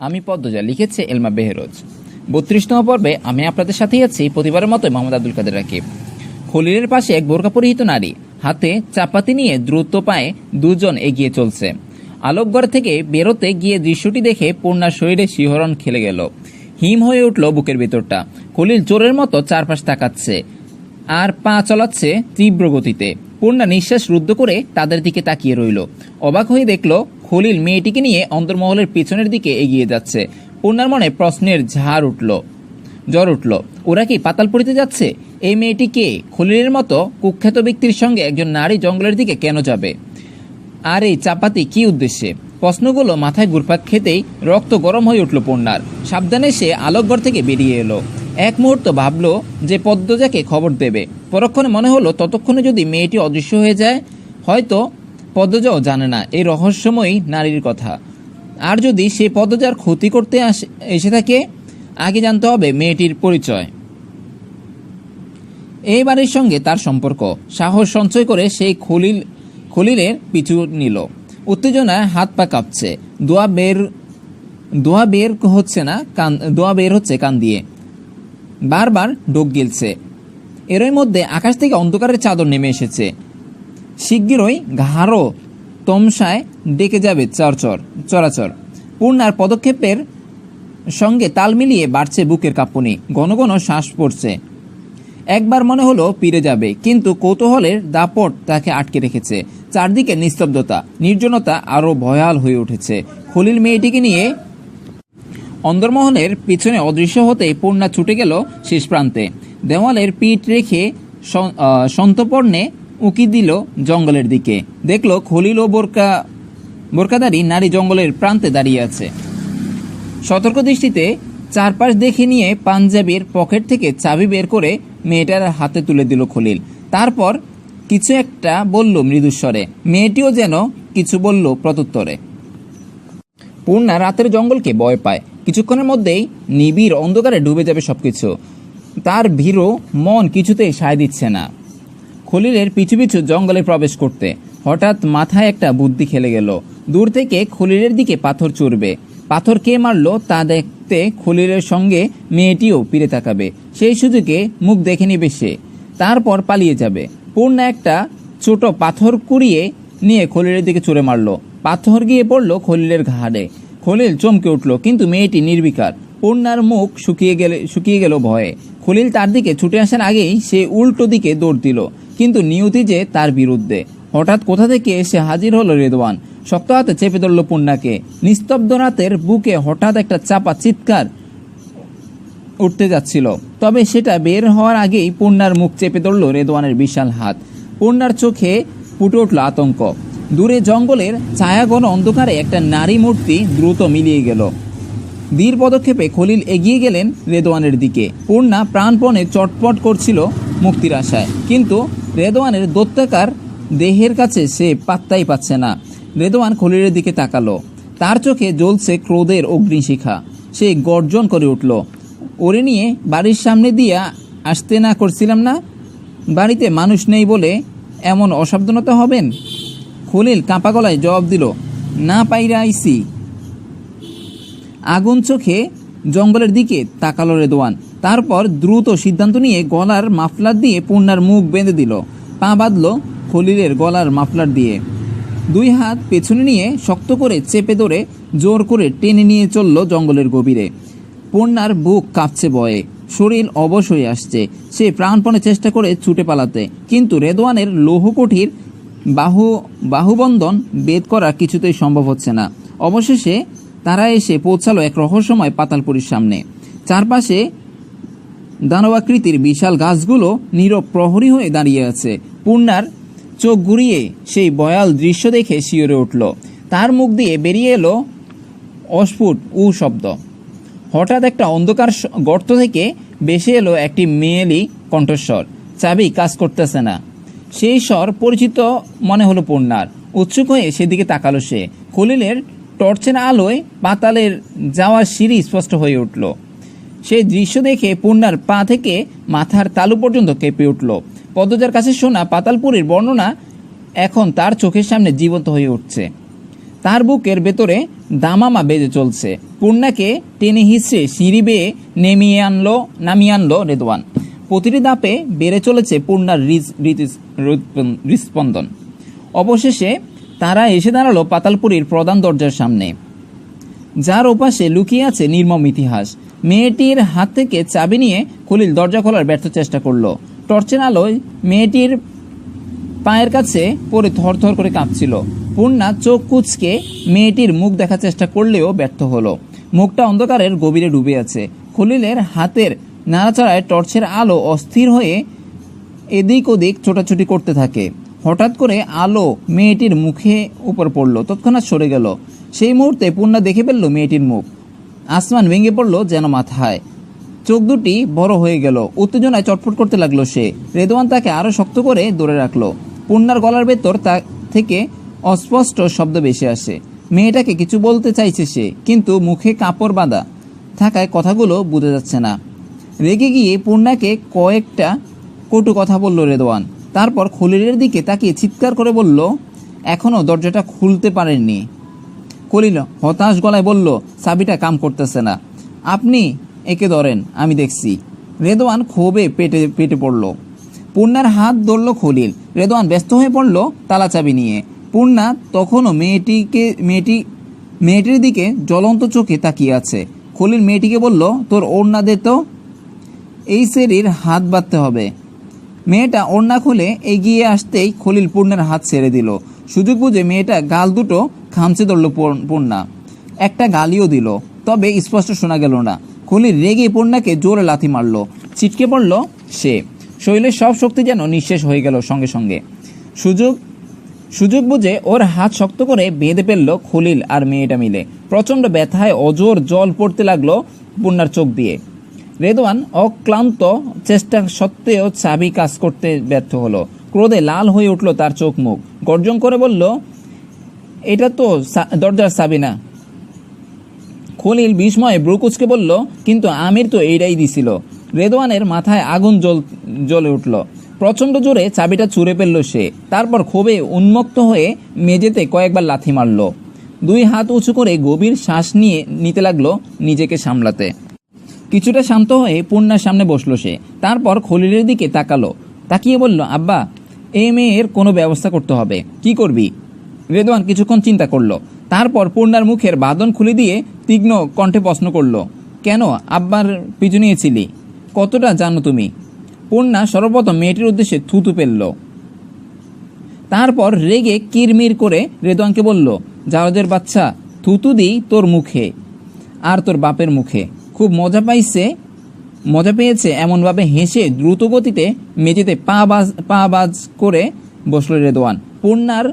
আমি পদ্মজা লিখেছে এলমা বেহরোজ। বত্রিশতম পর্বে আমি আপনাদের সাথেই আছি, প্রতিবারের মতো মোহাম্মদ আব্দুল কাদের রাকিব। খলিলের পাশে এক বোরকা পরিহিত নারী, হাতে চাপাতি নিয়ে দ্রুত পায়ে দুজন এগিয়ে চলছে। আলোকঘর থেকে বেরোতে গিয়ে দৃশ্যটি দেখে পূর্ণার শরীরে শিহরণ খেলে গেল। হিম হয়ে উঠল বুকের ভেতরটা। খলিল চোরের মতো চারপাশ তাকাচ্ছে আর পা চলাচ্ছে তীব্র গতিতে। পূর্ণা নিঃশ্বাস রুদ্ধ করে তাদের দিকে তাকিয়ে রইল। অবাক হয়ে দেখল খলিল মেয়েটিকে নিয়ে অন্তর্মহলের পিছনের দিকে এগিয়ে যাচ্ছে। পূর্ণার মনে প্রশ্নের ঝাড় উঠল। জ্বর উঠল। ওরা কি পাতালপুরিতে যাচ্ছে? এই মেয়েটি কে? খলিলের মতো কুখ্যাত ব্যক্তির সঙ্গে একজন নারী জঙ্গলের দিকে কেন যাবে? আর এই চাপাতি কি উদ্দেশ্যে? প্রশ্নগুলো মাথায় ঘুরপাক খেতেই রক্ত গরম হয়ে উঠল পূর্ণার। সাবধানে সে আলোকঘর থেকে বেরিয়ে এলো। এক মুহূর্ত ভাবলো যে পদ্মজাকে খবর দেবে। পরক্ষণে মনে হলো ততক্ষণে যদি মেয়েটি অদৃশ্য হয়ে যায়, হয়তো পদ্মজাও জানে না, এই রহস্যময়ী নারীর কথা। আর যদি সে পদ্মজার ক্ষতি করতে এসে থাকে, আগে জানতে হবে মেয়েটির পরিচয়। এই বাড়ির সঙ্গে তার সম্পর্ক। সাহস সঞ্চয় করে সেই খলিল, খলিলের পিছু নিল। উত্তেজনায় হাত পা কাঁপছে। দোয়া বের দোয়া বের হচ্ছে না কান, দোয়া বের হচ্ছে কান দিয়ে। বারবার ডোক গিলছে। এরই মধ্যে আকাশ থেকে অন্ধকারের চাদর নেমে এসেছে। শিগগিরই ঘাড়ো তমসায় ডেকে যাবে চরচর চরাচর। পূর্ণার পদক্ষেপের সঙ্গে তাল মিলিয়ে বাড়ছে বুকের কাঁপুনি, ঘন ঘন শ্বাস পড়ছে। একবার মনে হলো পিড়ে যাবে, কিন্তু কৌতূহলের দাপট তাকে আটকে রেখেছে। চারদিকে নিস্তব্ধতা, নির্জনতা আরও ভয়াল হয়ে উঠেছে। খলিল মেয়েটিকে নিয়ে অন্দরমহলের পিছনে অদৃশ্য হতেই পূর্ণা ছুটে গেল শেষ প্রান্তে। দেওয়ালের পিঠ রেখে সন- সন্তপর্ণে উকি দিল জঙ্গলের দিকে। দেখল খলিল ও বোরকা, বোরকাদারি নারী জঙ্গলের প্রান্তে দাঁড়িয়ে আছে। সতর্ক দৃষ্টিতে চারপাশ দেখে নিয়ে পাঞ্জাবির পকেট থেকে চাবি বের করে মেয়েটার হাতে তুলে দিল খলিল। তারপর কিছু একটা বলল মৃদুস্বরে। মেয়েটিও যেন কিছু বলল প্রত্যুত্তরে। পূর্ণা রাতের জঙ্গলকে ভয় পায়। কিছুক্ষণের মধ্যেই নিবিড় অন্ধকারে ডুবে যাবে সবকিছু। তার ভীরু মন কিছুতেই সায় দিচ্ছে না। খলিলের পিছু পিছু জঙ্গলে প্রবেশ করতে। হঠাৎ মাথায় একটা বুদ্ধি খেলে গেল। দূর থেকে খলিলের দিকে পাথর চড়বে। পাথর কে মারলো তা দেখতে খলিলের সঙ্গে মেয়েটিও ফিরে তাকাবে। সেই সুযোগে মুখ দেখে নিবে সে। তারপর পালিয়ে যাবে। পূর্ণা একটা ছোট পাথর কুড়িয়ে নিয়ে খলিলের দিকে চড়ে মারলো। পাথর গিয়ে পড়ল খলিলের ঘাড়ে। খলিল চমকে উঠল, কিন্তু মেয়েটি নির্বিকার। পূর্ণার মুখ শুকিয়ে গেলে শুকিয়ে গেল ভয়ে। খলিল তার দিকে ছুটে আসার আগেই সে উল্টো দিকে দৌড় দিল, কিন্তু নিয়তি যে তার বিরুদ্ধে। হঠাৎ কোথা থেকে এসে হাজির হলো রেদওয়ান। শক্ত হাতে চেপে ধরল পূর্ণাকে নিস্তব্ধ রাতের বুকে হঠাৎ একটা চাপা চিৎকার উঠতে যাচ্ছিল। তবে সেটা বের হওয়ার আগেই পূর্ণার মুখ চেপে ধরল রেদওয়ানের বিশাল হাত। পূর্ণার চোখে ফুটে উঠল আতঙ্ক। দূরে জঙ্গলের ছায়াঘন অন্ধকারে একটা নারী মূর্তি দ্রুত মিলিয়ে গেল। ধীর পদক্ষেপে খলিল এগিয়ে গেলেন রেদোয়ানের দিকে। পূর্ণা প্রাণপণে চটপট করছিল মুক্তির আশায়। কিন্তু রেদোয়ানের দত্তাকার দেহের কাছে সে পাত্তাই পাচ্ছে না। রেদোয়ান খলিলের দিকে তাকালো। তার চোখে জ্বলছে ক্রোধের অগ্নিশিখা। সে গর্জন করে উঠল, ওরে নিয়ে বাড়ির সামনে দিয়া আসতে না করছিলাম না? বাড়িতে মানুষ নেই বলে এমন অসাবধানতা হবেন? খলিল কাঁপা গলায় জবাব দিল, না পাইরা আইসি আগুন চোখে জঙ্গলের দিকে তাকালো রেদোয়ান। তারপর দ্রুত সিদ্ধান্ত নিয়ে গলার মাফলার দিয়ে পূর্ণার মুখ বেঁধে দিল। পা বাঁধল খলিলের গলার মাফলার দিয়ে। দুই হাত পেছনে নিয়ে শক্ত করে চেপে ধরে জোর করে টেনে নিয়ে চলল জঙ্গলের গভীরে। পূর্ণার বুক কাঁপছে বয়ে। শরীর অবশ হয়ে আসছে। সে প্রাণপণে চেষ্টা করে ছুটে পালাতে। কিন্তু রেদওয়ানের লৌহকঠির বাহু বাহুবন্ধন বেদ করা কিছুতেই সম্ভব হচ্ছে না। অবশেষে তারা এসে পৌঁছালো এক রহস্যময় পাতালপুরীর সামনে। চারপাশে দানবাকৃতির বিশাল গাছগুলো নীরব প্রহরী হয়ে দাঁড়িয়ে আছে। পূর্ণার চোখ ঘুরিয়ে সেই বয়াল দৃশ্য দেখে শিওরে উঠল। তার মুখ দিয়ে বেরিয়ে এলো অস্ফুট উ শব্দ। হঠাৎ একটা অন্ধকার গর্ত থেকে বেসে এলো একটি মেয়েলি কণ্ঠস্বর। চাবি কাজ করতেছে না। সেই স্বর পরিচিত মনে হলো পূর্ণার। উৎসুক হয়ে সেদিকে তাকালো সে। খলিলের টর্চের আলোয় পাতালের যাওয়ার সিঁড়ি স্পষ্ট হয়ে উঠল। সেই দৃশ্য দেখে পূর্ণার পা থেকে মাথার তালু পর্যন্ত কেঁপে উঠল। পদ্মজার কাছে শোনা পাতালপুরীর বর্ণনা এখন তার চোখের সামনে জীবন্ত হয়ে উঠছে। তার বুকের ভেতরে দামামা বেজে চলছে। পূর্ণাকে টেনে হিসড়ে সিঁড়ি বেয়ে নেমিয়ে আনলো, নামিয়ে আনলো রেদওয়ান প্রতিটি দাপে বেড়ে চলেছে পূর্ণার হৃদ- হৃদ- হৃদ- হৃদস্পন্দন অবশেষে তারা এসে দাঁড়াল পাতালপুরীর প্রধান দরজার সামনে। যার ওপাশে লুকিয়ে আছে নির্মম ইতিহাস। মেয়েটির হাত থেকে চাবি নিয়ে খলিল দরজা খোলার ব্যর্থ চেষ্টা করল। টর্চের আলোয় মেয়েটির পায়ের কাছে পড়ে থরথর করে কাঁপছিল। পূর্ণা চোখ কুচকে মেয়েটির মুখ দেখার চেষ্টা করলেও ব্যর্থ হলো। মুখটা অন্ধকারের গভীরে ডুবে আছে। খলিলের হাতের নাড়াচাড়ায় টর্চের আলো অস্থির হয়ে এদিক ওদিক ছোটাছুটি করতে থাকে। হঠাৎ করে আলো মেয়েটির মুখে উপর পড়ল, তৎক্ষণাৎ সরে গেল। সেই মুহূর্তে পূর্ণা দেখে ফেলল মেয়েটির মুখ। আসমান ভেঙে পড়ল যেন মাথায়। চোখ দুটি বড় হয়ে গেল। উত্তেজনায় চটফট করতে লাগল সে। রেদওয়ান তাকে আরও শক্ত করে ধরে রাখল। পূর্ণার গলার ভেতর তা থেকে অস্পষ্ট শব্দ ভেসে আসে। মেয়েটাকে কিছু বলতে চাইছে সে, কিন্তু মুখে কাপড় বাঁধা থাকায় কথাগুলো বোঝা যাচ্ছে না। রেগে গিয়ে পূর্ণাকে কয়েকটা কটু কথা বলল রেদওয়ান তারপর খলিলের দিকে তাকিয়ে চিৎকার করে বলল এখনও দরজাটা খুলতে পারেননি। কলিল হতাশ গলায় বলল চাবিটা কাম করতেছে না। আপনি একে ধরেন, আমি দেখছি। রেদওয়ান ক্ষোভে পেটে পেটে পড়ল। পূর্ণার হাত ধরল খলিল। রেদওয়ান ব্যস্ত হয়ে পড়ল তালা চাবি নিয়ে। পূর্ণা তখনও মেয়েটিকে, মেয়েটি, মেয়েটির দিকে জ্বলন্ত চোখে তাকিয়ে আছে। খলিল মেয়েটিকে বলল, তোর ওড়না দে তো। এই সেরির হাত বাঁধতে হবে। মেয়েটা ওড়না খুলে এগিয়ে আসতেই খলিল পূর্ণের হাত ছেড়ে দিল। সুযোগ বুঝে মেয়েটা গাল দুটো খামচে ধরল পূর্ণ- একটা গালিও দিল। তবে স্পষ্ট শোনা গেল না। খলিল রেগে পূর্ণাকে জোরে লাথি মারল। ছিটকে পড়ল সে। শরীরের সব শক্তি যেন নিঃশেষ হয়ে গেল সঙ্গে সঙ্গে। সুযোগ সুযোগ বুঝে ওর হাত শক্ত করে বেঁধে ফেলল খলিল আর মেয়েটা মিলে। প্রচণ্ড ব্যথায় অজোর জল পড়তে লাগল পূর্ণার চোখ দিয়ে। রেদওয়ান অক্লান্ত চেষ্টা সত্ত্বেও চাবি কাজ করতে ব্যর্থ হলো। ক্রোধে লাল হয়ে উঠল তার চোখ মুখ। গর্জন করে বলল, এটা তো দরজার চাবি না। খলিল বিস্ময়ে ব্রুকুচকে বলল, কিন্তু আমির তো এইটাই দিছিল। রেদওয়ানের মাথায় আগুন জল জ্বলে উঠল। প্রচণ্ড জোরে চাবিটা চুরে ফেলল সে। তারপর ক্ষোভে উন্মুক্ত হয়ে মেঝেতে কয়েকবার লাথি মারল। দুই হাত উঁচু করে গভীর শ্বাস নিয়ে নিতে লাগল নিজেকে সামলাতে। কিছুটা শান্ত হয়ে পূর্ণার সামনে বসল সে। তারপর খলিলের দিকে তাকালো। তাকিয়ে বলল, আব্বা এই মেয়ের কোনো ব্যবস্থা করতে হবে। কি করবি? রেদওয়ান কিছুক্ষণ চিন্তা করল। তারপর পূর্ণার মুখের বাদন খুলে দিয়ে তীক্ষ্ণ কণ্ঠে প্রশ্ন করল, কেন আব্বার পিছু নিয়েছিলি? কতটা জানো তুমি? পূর্ণা সর্বপ্রথম মেয়েটির উদ্দেশ্যে থুতু ফেলল তারপর রেগে কিরমির করে রেদওয়ানকে বলল জারদের বাচ্চা, থুতু দিই তোর মুখে, আর তোর বাপের মুখে। খুব মজা পাইছে, মজা পেয়েছে, এমনভাবে হেসে দ্রুত গতিতে মেঝেতে পা বাজ পা বাজ করে বসল রেদোয়ান। পূর্ণার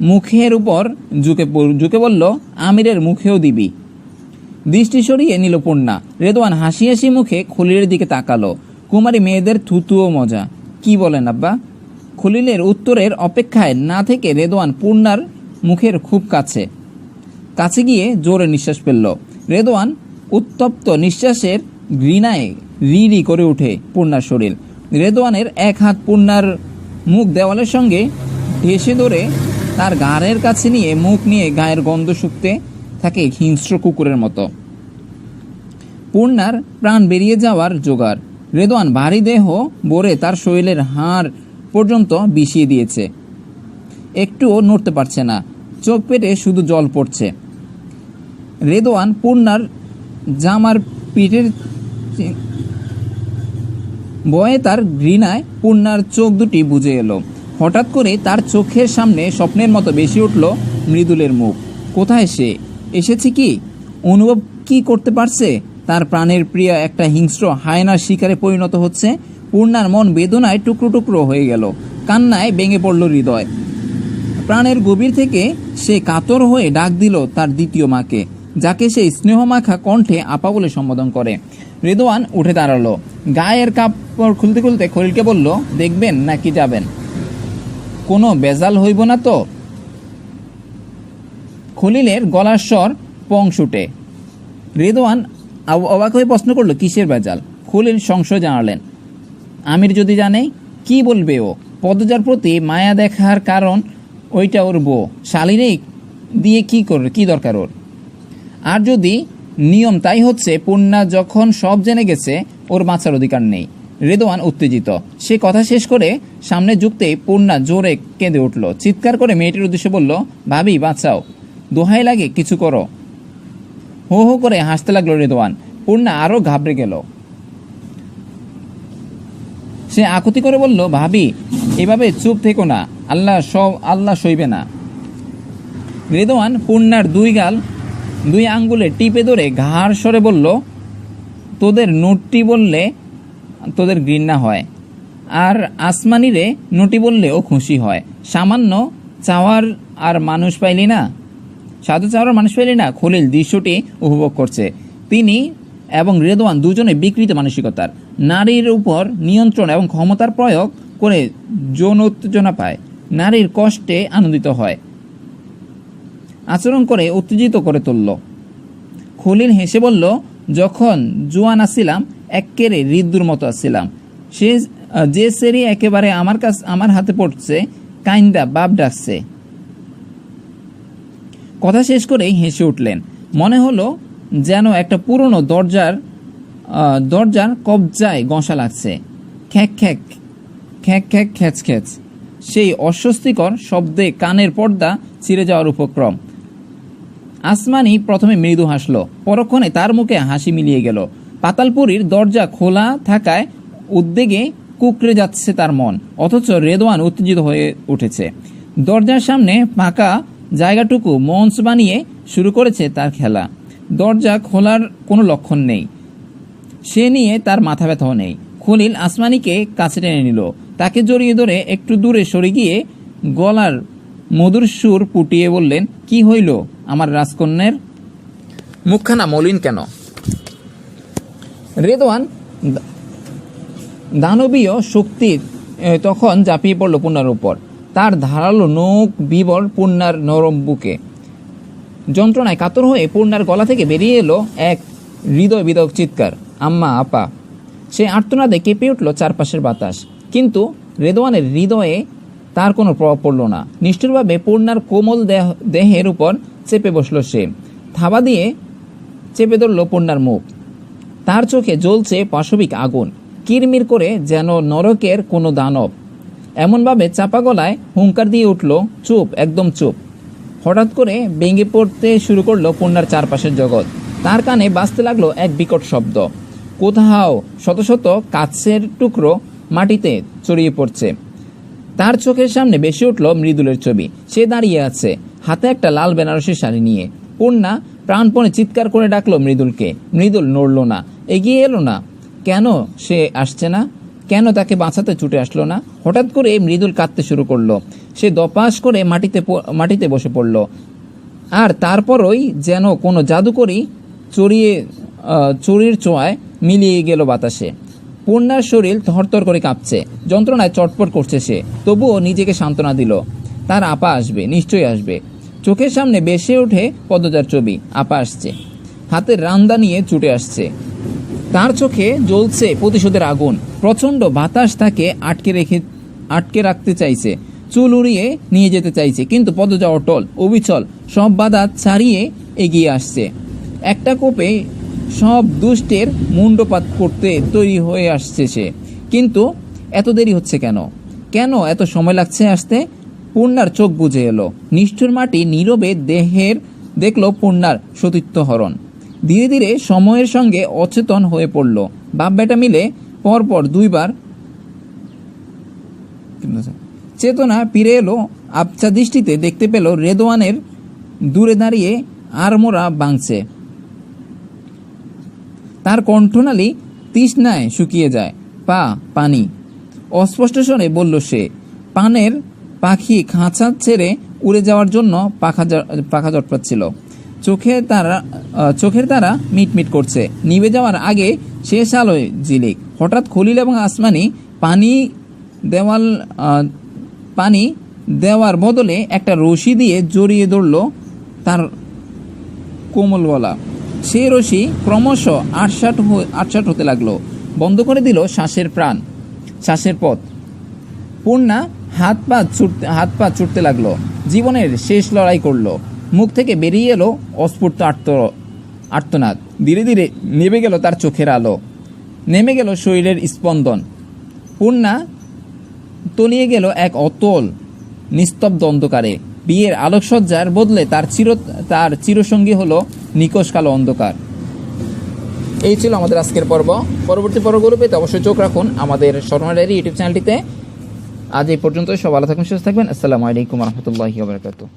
মুখের উপর ঝুঁকে ঝুঁকে বলল, আমিরের মুখেও দিবি। দৃষ্টি সরিয়ে নিল পূর্ণা। রেদোয়ান হাসি হাসি মুখে খলিলের দিকে তাকালো। কুমারী মেয়েদের থুতুও মজা। কি বলেন আব্বা? খলিলের উত্তরের অপেক্ষায় না থেকে রেদোয়ান পূর্ণার মুখের খুব কাছে। কাছে গিয়ে জোরে নিঃশ্বাস ফেলল। রেদওয়ান উত্তপ্ত নিঃশ্বাসের ঘৃণায় রি রি করে ওঠে পূর্ণার শরীর। রেদওয়ানের এক হাত পূর্ণার মুখ দেওয়ালের সঙ্গে ঢেসে ধরে তার গাড়ের কাছে নিয়ে মুখ নিয়ে গায়ের গন্ধ শুকতে থাকে হিংস্র কুকুরের মতো। পূর্ণার প্রাণ বেরিয়ে যাওয়ার জোগাড়। রেদওয়ান ভারী দেহ ভরে তার শরীরের হাড় পর্যন্ত বিষিয়ে দিয়েছে। একটুও নড়তে পারছে না। চোখ পেটে শুধু জল পড়ছে। রেদওয়ান পূর্ণার জামার পিঠের বয়ে তার ঘৃণায় পূর্ণার চোখ দুটি বুঝে এলো। হঠাৎ করে তার চোখের সামনে স্বপ্নের মতো বেশি উঠল মৃদুলের মুখ। কোথায় সে? এসেছে কি? অনুভব কি করতে পারছে? তার প্রাণের প্রিয় একটা হিংস্র হায়নার শিকারে পরিণত হচ্ছে। পূর্ণার মন বেদনায় টুকরো টুকরো হয়ে গেল। কান্নায় ভেঙে পড়ল হৃদয়। প্রাণের গভীর থেকে সে কাতর হয়ে ডাক দিল তার দ্বিতীয় মাকে। যাকে সে স্নেহমাখা কণ্ঠে আপা বলে সম্বোধন করে। রেদোয়ান উঠে দাঁড়াল। গায়ের কাপড় খুলতে খুলতে খলিলকে বলল, দেখবেন নাকি যাবেন? কোনো বেজাল হইব না তো? খলিলের গলার স্বর পং শুটে রেদওয়ান অব- অবাক হয়ে প্রশ্ন করল, কিসের বেজাল? খলিল সংশয় জানালেন, আমির যদি জানে, কি বলবে ও? পদজার প্রতি মায়া দেখার কারণ ওইটা ওর বউ। শালিরেই দিয়ে কি করবে কি দরকার ওর? আর যদি নিয়ম তাই হচ্ছে পূর্ণা যখন সব জেনে গেছে, ওর বাঁচার অধিকার নেই। রেদোয়ান উত্তেজিত। সে কথা শেষ করে সামনে যুক্তেই পূর্ণা জোরে কেঁদে উঠল। চিৎকার করে মেয়েটির উদ্দেশ্যে বলল, ভাবি, বাঁচাও। দোহাই লাগে, কিছু করো। হো হো করে হাসতে লাগল রেদোয়ান পূর্ণা আরও ঘাবড়ে গেল। সে আকুতি করে বলল, ভাবি, এভাবে চুপ থেকো না। আল্লাহ সব, আল্লাহ সইবে না। রেদোয়ান পূর্ণার দুই গাল দুই আঙ্গুলে টিপে ধরে ঘাড় সরে বলল, তোদের নোটটি বললে তোদের ঘৃণা হয়, আর আসমানিরে নোটি বললে ও খুশি হয়। সামান্য চাওয়ার আর মানুষ পাইলি না, সাধু চাওয়ার মানুষ পাইলি না, খলিল দৃশ্যটি উপভোগ করছে। তিনি এবং রেদওয়ান দুজনে বিকৃত মানসিকতার। নারীর উপর নিয়ন্ত্রণ এবং ক্ষমতার প্রয়োগ করে যৌন উত্তেজনা পায়। নারীর কষ্টে আনন্দিত হয়। আচরণ করে উত্তেজিত করে তুলল। খলিল হেসে বলল, যখন জোয়ান আসছিলাম একেরে ঋদ্দুর মতো আসছিলাম সে, যে সেরি একেবারে আমার কাছ, আমার হাতে পড়ছে, কাইন্দা বাপ ডাকছে। কথা শেষ করেই হেসে উঠলেন। মনে হলো যেন একটা পুরনো দরজার দরজার কবজায় গঁসা লাগছে। খ্যাক খ্যাক খ্যাক খ্যাক, খ্যাচ খ্যাচ। সেই অস্বস্তিকর শব্দে কানের পর্দা ছিঁড়ে যাওয়ার উপক্রম। আসমানি প্রথমে মৃদু হাসলো, পরক্ষণে তার মুখে হাসি মিলিয়ে গেল। পাতালপুরীর দরজা খোলা থাকায় উদ্বেগে কুকড়ে যাচ্ছে তার মন, অথচ রেদওয়ান উত্তেজিত হয়ে উঠেছে। দরজার সামনে ফাঁকা জায়গাটুকু মঞ্চ বানিয়ে শুরু করেছে তার খেলা। দরজা খোলার কোনো লক্ষণ নেই। সে নিয়ে তার মাথা ব্যথাও নেই। খলিল আসমানিকে কাছে টেনে নিল। তাকে জড়িয়ে ধরে একটু দূরে সরে গিয়ে গলার মধুর সুর পুটিয়ে বললেন কি হইল আমার রাজকন্যের? মুখখানা মলিন কেন? রেদওয়ান দানবীয় শক্তি তখন ঝাঁপিয়ে পড়ল পূর্ণার উপর। তার ধারালো নখ বিবর পূর্ণার নরম বুকে। যন্ত্রণায় কাতর হয়ে পূর্ণার গলা থেকে বেরিয়ে এলো এক হৃদয় বিদক চিৎকার আম্মা আপা। সে আর্তনাদে কেঁপে উঠল চারপাশের বাতাস। কিন্তু রেদওয়ানের হৃদয়ে তার কোনো প্রভাব পড়ল না। নিষ্ঠুরভাবে পূর্ণার কোমল দেহ দেহের উপর চেপে বসল সে। থাবা দিয়ে চেপে ধরল পূর্ণার মুখ। তার চোখে জ্বলছে পাশবিক আগুন। কিরমির করে যেন নরকের কোনো দানব। এমনভাবে চাপা গলায় হুঙ্কার দিয়ে উঠল, চুপ, একদম চুপ। হঠাৎ করে ভেঙে পড়তে শুরু করল পূর্ণার চারপাশের জগৎ। তার কানে বাঁচতে লাগল এক বিকট শব্দ। কোথাও শত শত কাছের টুকরো মাটিতে চড়িয়ে পড়ছে। তার চোখের সামনে বেশি উঠল মৃদুলের ছবি। সে দাঁড়িয়ে আছে, হাতে একটা লাল বেনারসি শাড়ি নিয়ে। পূর্ণা প্রাণপণে চিৎকার করে ডাকলো মৃদুলকে। মৃদুল নড়ল না, এগিয়ে এলো না। কেন সে আসছে না? কেন তাকে বাঁচাতে ছুটে আসলো না? হঠাৎ করে মৃদুল কাঁদতে শুরু করল। সে দপাস করে মাটিতে মাটিতে বসে পড়ল। আর তারপরই যেন কোনো জাদুকরি চড়িয়ে চুরির চোয়ায় মিলিয়ে গেল বাতাসে। পূর্ণার শরীর থরথর করে কাঁপছে। যন্ত্রণায় চটপট করছে সে। তবুও নিজেকে সান্ত্বনা দিল। তার আপা আসবে, নিশ্চয়ই আসবে। চোখের সামনে বেসে ওঠে পদজার ছবি। আপা আসছে। হাতের রান্দা নিয়ে ছুটে আসছে। তার চোখে জ্বলছে প্রতিশোধের আগুন। প্রচণ্ড বাতাস তাকে আটকে রেখে, আটকে রাখতে চাইছে। চুল উড়িয়ে নিয়ে যেতে চাইছে। কিন্তু পদজা অটল, অবিচল, সব বাধা ছাড়িয়ে এগিয়ে আসছে। একটা কোপে সব দুষ্টের মুন্ডপাত করতে তৈরি হয়ে আসছে সে। কিন্তু এত দেরি হচ্ছে কেন? কেন এত সময় লাগছে আসতে? পূর্ণার চোখ বুঝে এলো। নিষ্ঠুর মাটি নীরবে দেহের দেখল পূর্ণার সতীত্ব হরণ। ধীরে ধীরে সময়ের সঙ্গে অচেতন হয়ে পড়ল। বাপ বেটা মিলে পরপর দুইবার চেতনা ফিরে এলো। আবছা দৃষ্টিতে দেখতে পেল রেদওয়ানের দূরে দাঁড়িয়ে আরমোরা বাংছে তার কণ্ঠনালী তৃষ্ণায় শুকিয়ে যায়, পা, পানি। অস্পষ্ট স্বরে বলল সে, পানের পাখি খাঁচা ছেড়ে উড়ে যাওয়ার জন্য পাখা পাখা জটপাচ্ছিল চোখে তারা চোখের তারা মিটমিট করছে। নিভে যাওয়ার আগে শেষ আলোয় জিলিক হঠাৎ খলিল এবং আসমানি পানি দেওয়াল পানি দেওয়ার বদলে একটা রশি দিয়ে জড়িয়ে ধরল তার কোমল গলা সে রশি ক্রমশ আটসাট আটসাট হতে লাগল। বন্ধ করে দিল শ্বাসের প্রাণ। শ্বাসের পথ। পূর্ণা হাত পা ছুটতে হাত পা ছুটতে লাগল। জীবনের শেষ লড়াই করল। মুখ থেকে বেরিয়ে এলো অস্ফুট আর্ত আর্তনাদ। ধীরে ধীরে নেমে গেল তার চোখের আলো। নেমে গেল শরীরের স্পন্দন। পূর্ণা তলিয়ে গেল এক অতল, নিস্তব্ধ অন্ধকারে। বিয়ের আলোকসজ্জার বদলে তার চির তার চিরসঙ্গী হলো নিকশ কালো অন্ধকার। এই ছিল আমাদের আজকের পর্ব। পরবর্তী পর্বগুলো পেতে অবশ্যই চোখ রাখুন আমাদের শর্মা ডায়েরি ইউটিউব চ্যানেলটিতে। আজ এই পর্যন্ত সব ভালো থাকুন সুস্থ থাকবেন। আসসালামু আলাইকুম রহমতুল্লাহি বারকাতুহ।